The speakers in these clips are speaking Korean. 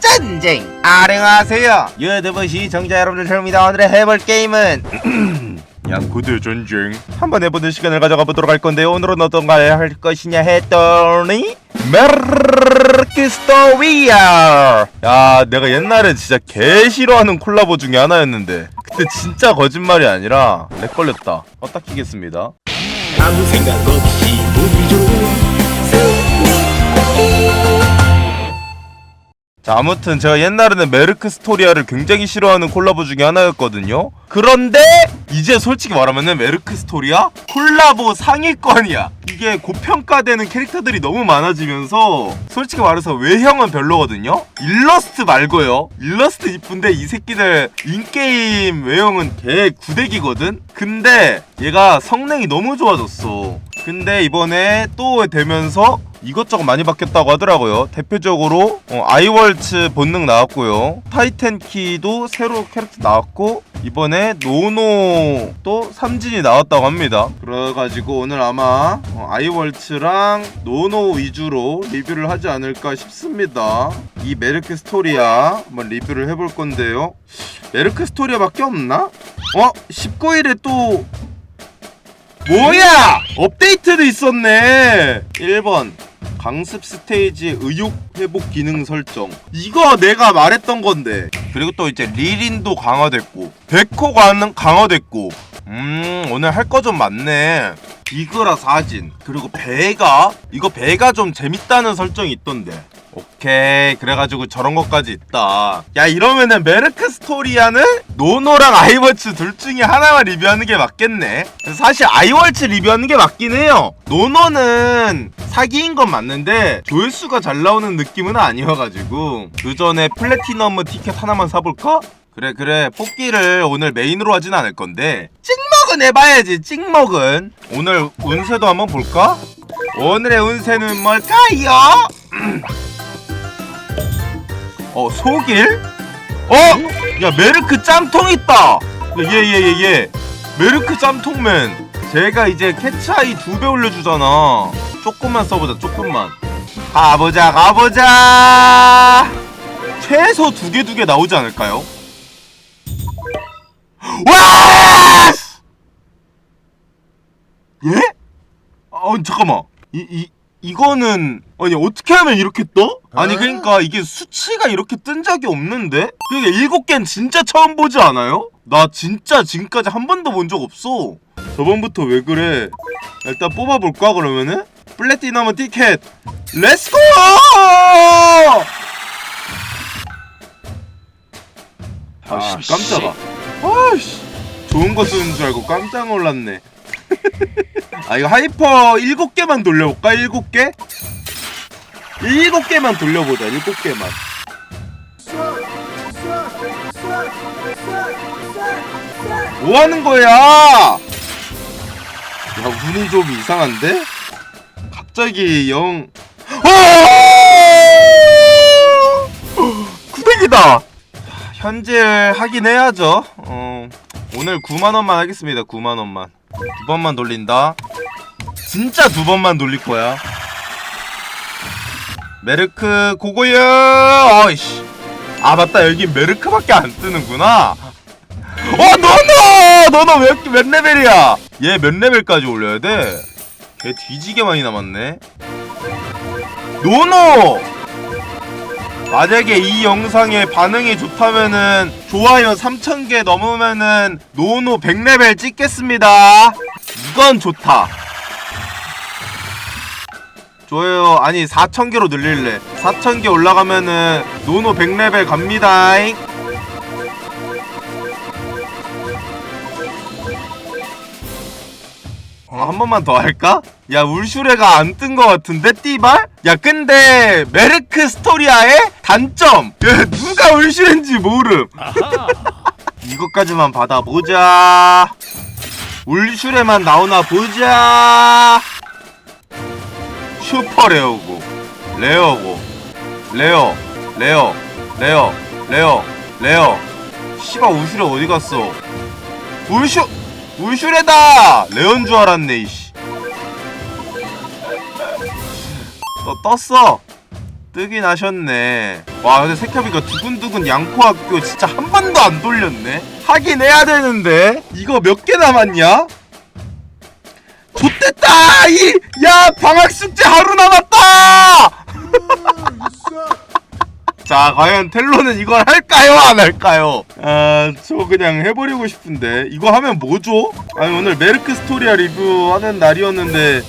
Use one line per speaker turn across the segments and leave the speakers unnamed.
전쟁! 안녕하세요. 유튜브 시청자 여러분들 저입니다. 오늘의 해볼 게임은 야구드 전쟁. 한번 해보는 시간을 가져가 보도록 할 건데요. 오늘은 어떤 걸 할 것이냐 했더니 메르키 스토리아 야 내가 옛날에 진짜 개 싫어하는 콜라보 중에 하나였는데 그때 진짜 거짓말이 아니라 렉 걸렸다. 껐다 키겠습니다.
아무 생각 없이 좋
자 아무튼 제가 옛날에는 메르크 스토리아를 굉장히 싫어하는 콜라보 중에 하나였거든요. 그런데 이제 솔직히 말하면은 메르크 스토리아 콜라보 상위권이야. 이게 고평가되는 캐릭터들이 너무 많아지면서 솔직히 말해서 외형은 별로거든요. 일러스트 말고요. 일러스트 이쁜데 이 새끼들 인게임 외형은 개 구대기거든. 근데 얘가 성능이 너무 좋아졌어. 근데 이번에 또 되면서 이것저것 많이 바뀌었다고 하더라고요. 대표적으로 어, 아이월츠 본능 나왔고요. 타이탄 키도 새로 캐릭터 나왔고 이번에 노노 또 삼진이 나왔다고 합니다. 그래가지고 오늘 아마 어, 아이월츠랑 노노 위주로 리뷰를 하지 않을까 싶습니다. 이 메르크 스토리아 한번 리뷰를 해볼 건데요. 메르크 스토리아밖에 없나? 어? 19일에 또 뭐야! 업데이트도 있었네! 1번. 강습 스테이지 의욕 회복 기능 설정. 이거 내가 말했던 건데. 그리고 또 이제 리린도 강화됐고, 백호관은 강화됐고. 음, 오늘 할 거 좀 많네. 비그라 사진. 그리고 배가. 이거 배가 좀 재밌다는 설정이 있던데. 오케이. 그래가지고 저런 것까지 있다. 야 이러면은 메르크 스토리아는 노노랑 아이월츠 둘 중에 하나만 리뷰하는 게 맞겠네. 사실 아이월츠 리뷰하는 게 맞긴 해요. 노노는 사기인 건 맞는데 조회수가 잘 나오는 느낌은 아니어가지고. 그 전에 플래티넘 티켓 하나만 사볼까? 그래 그래. 뽑기를 오늘 메인으로 하진 않을 건데. 찍먹은 해봐야지 찍먹은. 오늘 운세도 한번 볼까? 오늘의 운세는 뭘까요? 어 소길? 어? 야 메르크 짬통 있다 예예예예 예, 예. 메르크 짬통맨 제가 이제 캐치아이 두 배 올려주잖아 조금만 써보자 조금만 가보자 가보자 최소 두 개 두 개 나오지 않을까요? 와! 예? 어 잠깐만 이, 이, 이거는 아니 어떻게 하면 이렇게 떠? 아니 그러니까 이게 수치가 이렇게 뜬 적이 없는데? 그게 일곱 개는 진짜 처음 보지 않아요? 나 진짜 지금까지 한 번도 본 적 없어 저번부터 왜 그래 일단 뽑아볼까 그러면은? 플래티넘 티켓 렛츠고! 아씨 깜짝아 아씨 좋은 거 쓰는 줄 알고 깜짝 놀랐네 아 이거 하이퍼 7개만 돌려볼까? 7개? 7개만 돌려보자 7개만 뭐하는 거야? 야 운이 좀 이상한데? 갑자기 영 어! 구백이다 현질 하긴 해야죠 어, 오늘 9만원만 하겠습니다 9만원만 두 번만 돌린다. 진짜 두 번만 돌릴 거야. 메르크 고고요. 어이씨. 아 맞다 여기 메르크밖에 안 뜨는구나. 어 너너 너너 왜 이렇게 몇 레벨이야? 얘 몇 레벨까지 올려야 돼? 걔 뒤지게 많이 남았네. 노노. 만약에 이 영상에 반응이 좋다면은 좋아요 3000개 넘으면은 노노 100레벨 찍겠습니다. 이건 좋다. 좋아요. 아니 4000개로 늘릴래. 4000개 올라가면은 노노 100레벨 갑니다. 어, 한 번만 더 할까? 야 울슈레가 안 뜬 거 같은데 띠발? 야 근데 메르크 스토리아의 단점. 야, 누가 울슈레인지 모름. 이것까지만 받아보자. 울슈레만 나오나 보자. 슈퍼 레어고 레어고. 레어 레어 레어 레어 레어. 씨발 우슈레 어디 갔어? 우슈 우슈레다! 레어인 줄 알았네 이씨 너 떴어. 뜨긴 하셨네. 와 근데 색협이가 두근두근 양코학교 진짜 한 번도 안 돌렸네. 하긴 해야 되는데. 이거 몇 개 남았냐? 좋됐다! 이 야 방학 숙제 하루 남았다! 자 과연 텔로는 이걸 할까요? 안 할까요? 아저 그냥 해버리고 싶은데. 이거 하면 뭐죠 아니 오늘 메르크 스토리아 리뷰하는 날이었는데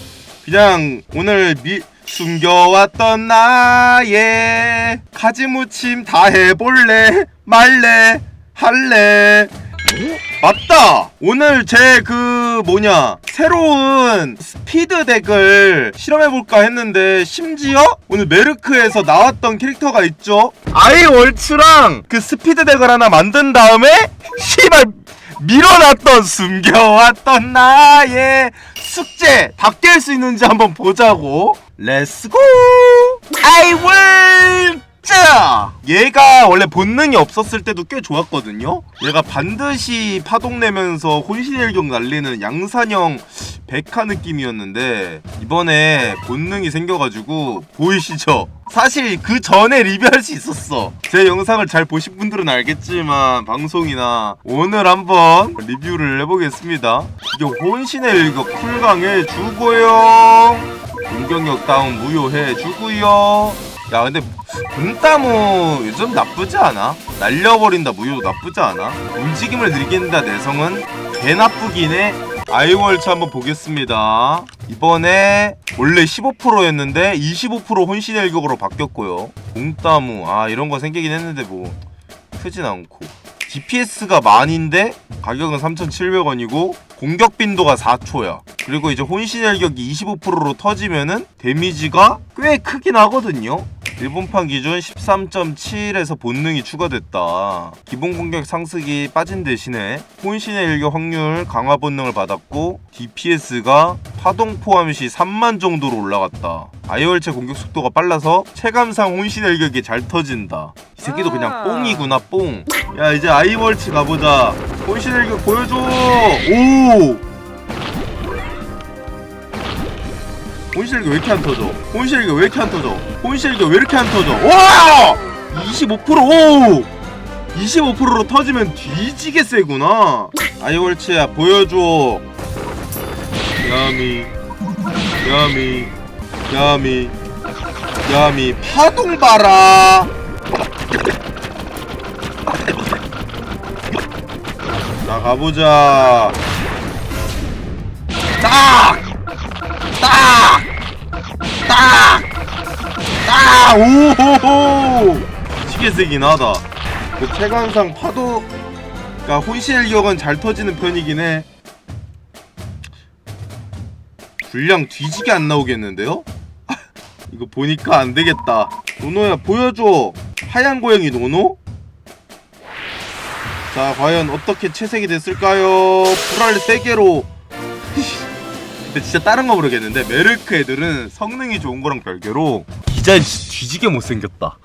그냥 오늘 미 숨겨왔던 나의 가지무침 다 해볼래? 말래? 할래 맞다! 오늘 제 그 뭐냐 새로운 스피드 덱을 실험해볼까 했는데 심지어 오늘 메르크에서 나왔던 캐릭터가 있죠? 아이월츠랑! 그 스피드 덱을 하나 만든 다음에 씨발 밀어놨던 숨겨왔던 나의 숙제 다깰수 있는지 한번 보자고. 렛츠고 아이월 츠 얘가 원래 본능이 없었을 때도 꽤 좋았거든요? 얘가 반드시 파동 내면서 혼신일격 날리는 양산형 백화 느낌이었는데 이번에 본능이 생겨가지고 보이시죠? 사실 그 전에 리뷰할 수 있었어. 제 영상을 잘 보신 분들은 알겠지만 방송이나 오늘 한번 리뷰를 해보겠습니다. 이게 혼신의 일격 쿨강해 주고요 공격력 다운 무효해 주고요 야 근데 분따무 요즘 나쁘지 않아? 날려버린다 무효도 나쁘지 않아? 움직임을 한다 내성은? 개 나쁘긴 해 아이월츠 한번 보겠습니다. 이번에 원래 15%였는데 25% 혼신의 일격으로 바뀌었고요. 공따무 아 이런 거 생기긴 했는데 뭐 크진 않고. DPS가 만인데 가격은 3,700원이고 공격 빈도가 4초야. 그리고 이제 혼신의 일격이 25%로 터지면은 데미지가 꽤 크긴 하거든요. 일본판 기준 13.7에서 본능이 추가됐다. 기본 공격 상승이 빠진 대신에 혼신의 일격 확률 강화 본능을 받았고 DPS가 파동 포함 시 3만 정도로 올라갔다. 아이월체 공격 속도가 빨라서 체감상 혼신의 일격이 잘 터진다. 이 새끼도 그냥 뽕이구나 뽕. 야 이제 아이월치 가보자. 혼신의 일격 보여줘. 오. 혼실기 왜 이렇게 안 터져? 혼실기 왜 이렇게 안 터져? 혼실기 왜 이렇게 안 터져? 와! 25% 오! 25%로 터지면 뒤지게 세구나. 아이월치야 보여줘. 야미, 야미, 야미, 야미 파동 봐라. 자 가보자. 딱! 딱! 딱! 딱! 오호호! 세긴 하다. 그 체감상 파도, 그니까 혼신일격은 잘 터지는 편이긴 해. 분량 뒤지게 안 나오겠는데요? 이거 보니까 안 되겠다. 노노야 보여줘. 하얀 고양이 노노? 자 과연 어떻게 채색이 됐을까요? 불알 3개로 근데 진짜 다른 거 모르겠는데 메르크 애들은 성능이 좋은 거랑 별개로 디자인 뒤지게 못생겼다.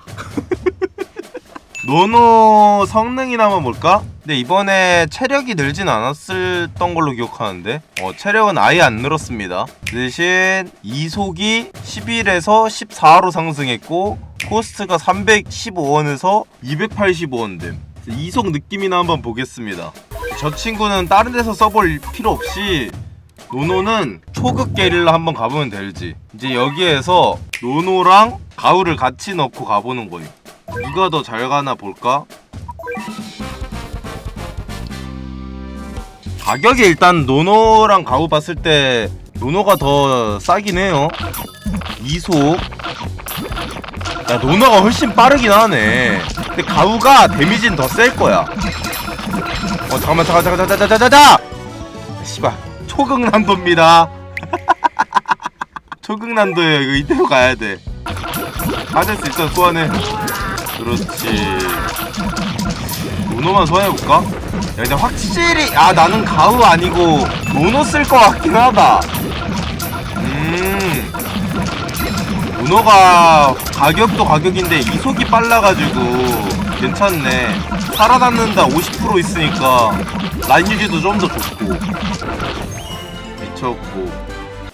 노노 성능이나 한번 볼까? 근데 이번에 체력이 늘진 않았었던 걸로 기억하는데 어, 체력은 아예 안 늘었습니다. 대신 이속이 11에서 14로 상승했고 코스트가 315원에서 285원 됨. 이속 느낌이나 한번 보겠습니다. 저 친구는 다른 데서 써볼 필요 없이 노노는 초급 게릴라 한번 가보면 될지. 이제 여기에서 노노랑 가우를 같이 넣고 가보는 거예요 누가 더 잘 가나 볼까? 가격이 일단 노노랑 가우 봤을 때 노노가 더 싸긴 해요. 이속 야 노노가 훨씬 빠르긴 하네. 근데 가우가 데미지는 더 셀 거야. 어 잠깐만 잠깐 잠깐 잠깐 잠깐 잠깐 초극난도입니다. 초극난도예요 이거 이대로 가야 돼. 하데스 일단 소환해. 그렇지. 노노만 소환해볼까? 야 근데 확실히 아 나는 가우 아니고 노노 쓸 것 같긴 하다. 음. 문어가 가격도 가격인데 이속이 빨라가지고 괜찮네. 살아남는다 50% 있으니까. 라인 유지도 좀 더 좋고 미쳤고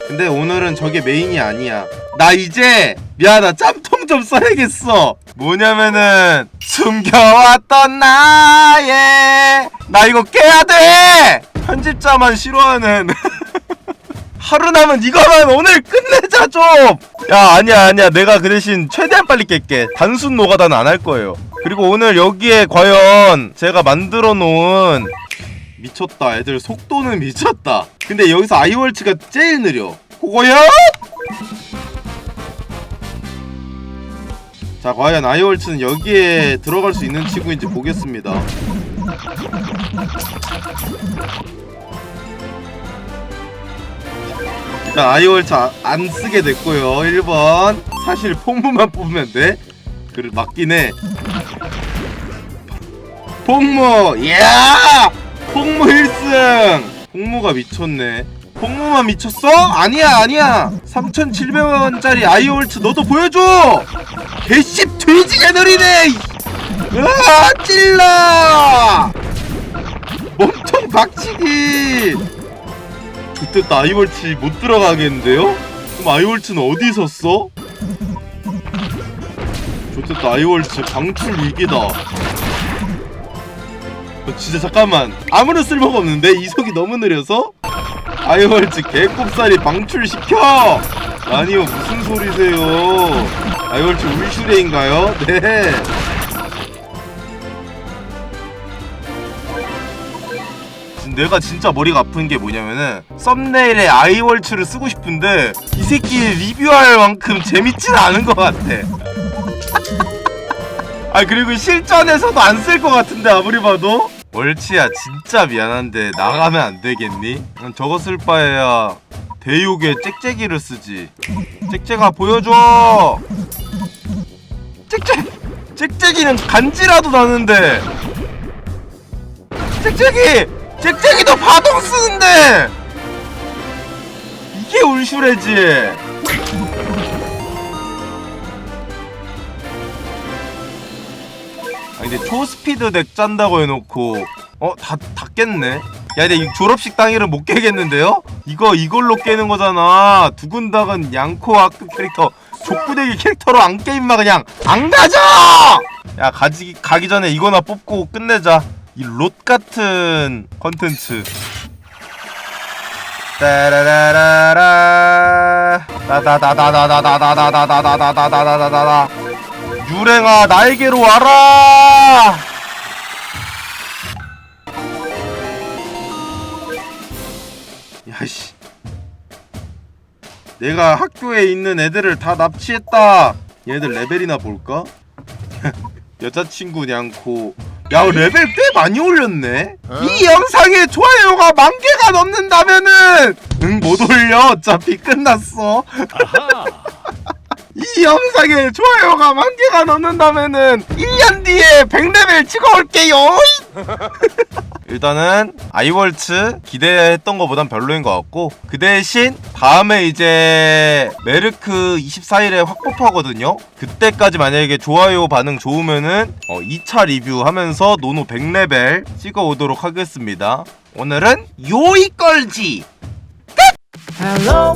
근데 오늘은 저게 메인이 아니야 나 이제 미안하다 짬통 좀 써야겠어 뭐냐면은 숨겨왔던 나의 나 이거 깨야 돼 편집자만 싫어하는 하루 남은 이거만 오늘 끝내자 좀. 야 아니야 아니야 내가 그 대신 최대한 빨리 깰게. 단순 노가다는 안 할 거예요. 그리고 오늘 여기에 과연 제가 만들어 놓은 미쳤다 애들 속도는 미쳤다. 근데 여기서 아이월츠가 제일 느려. 그거야? 자 과연 아이월츠는 여기에 들어갈 수 있는 친구인지 보겠습니다. 일단 아이월츠 아- 안 쓰게 됐고요. 1번. 사실 폭무만 뽑으면 돼. 그래 맞긴 해. 폭무 이야! 폭무 1승 폭무가 미쳤네. 폭무만 미쳤어? 아니야 아니야. 3,700원짜리 아이월츠 너도 보여줘! 개씹 돼지게 느리네 으아 찔러! 몸통 박치기! 그때 아이월치 못 들어가겠는데요? 그럼 아이월치는 어디서 써? 좋겠다 아이월치 방출 위기다. 어, 진짜 잠깐만 아무런 쓸모가 없는데 이속이 너무 느려서? 아이월치 개꼽살이 방출시켜! 아니요 무슨 소리세요 아이월치 울슈레인가요? 네 내가 진짜 머리가 아픈 게 뭐냐면은 썸네일에 아이월츠를 쓰고 싶은데 이 새끼 리뷰할 만큼 재밌진 않은 것 같아. 아 그리고 실전에서도 안 쓸 것 같은데 아무리 봐도 월치야 진짜 미안한데 나가면 안 되겠니? 난 저거 쓸 바에야 대욕에 짹짹이를 쓰지. 짹짹아 보여줘. 짹짹 짹짹이는 간지라도 나는데. 짹짹이 짹짹이도 파동 쓰는데 이게 울슈레지 아 근데 초스피드 덱 짠다고 해놓고 어 다 다 깼네 야 근데 이 졸업식 당일은 못 깨겠는데요? 이거 이걸로 깨는 거잖아 두근다근 양코 아크 캐릭터 족구대기 캐릭터로 안깨 임마 그냥 안 가져! 야 가지 가기 전에 이거나 뽑고 끝내자 이 롯 같은 컨텐츠 따라라라라 따다다다다다다다다다다다다다다다다다 유랭아 나에게로 와라! 야씨. 내가 학교에 있는 애들을 다 납치했다. 얘들 레벨이나 볼까? 여자친구 냥고 야 레벨 꽤 많이 올렸네. 이 영상에 좋아요가 만 개가 넘는다면은 응 못 올려. 어차피 끝났어 이 영상에 좋아요가 만 개가 넘는다면은 1년 뒤에 100레벨 찍어올게요. 일단은 아이월츠 기대했던 것보단 별로인 것 같고 그 대신 다음에 이제 메르크 24일에 확보하거든요. 그때까지 만약에 좋아요 반응 좋으면은 어, 2차 리뷰하면서 노노 100레벨 찍어 오도록 하겠습니다. 오늘은 요이걸지!
Hello,